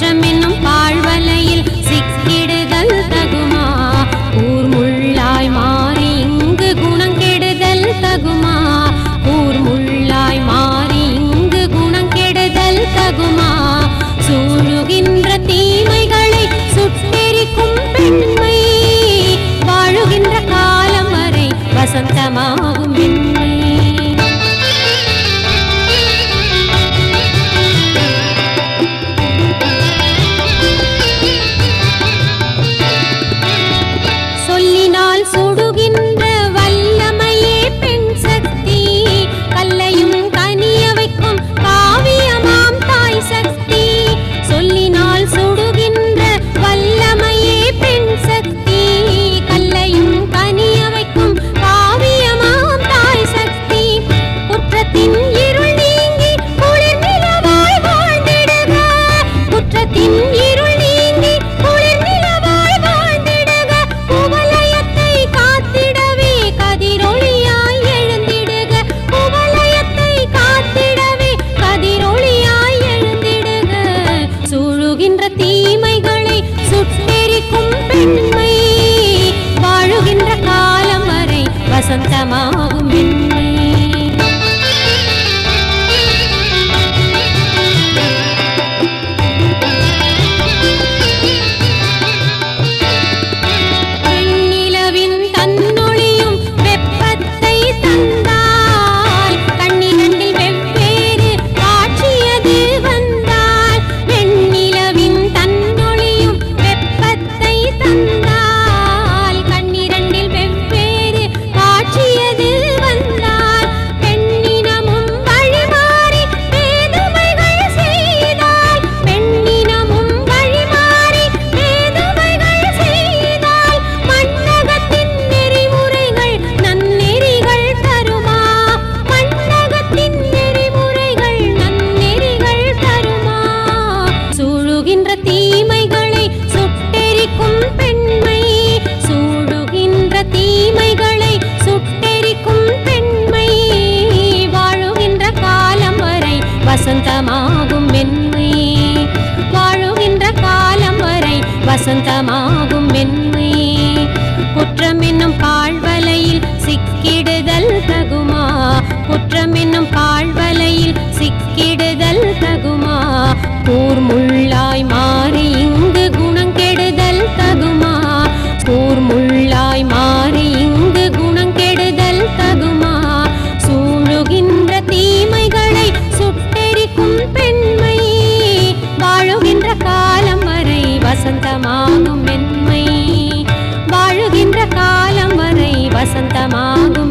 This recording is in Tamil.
Benjamin வசந்தமாகும் மென்மை. வாழுகின்ற காலம் வரை வசந்தமாகும் மென்மை. குற்றம் என்னும் கால்வலையில் சிக்கிடுதல் தகுமா? குற்றம் என்னும் கால் வசந்தமாகும் மென்மை. வாழுகின்ற காலம் வரை வசந்தமாகும்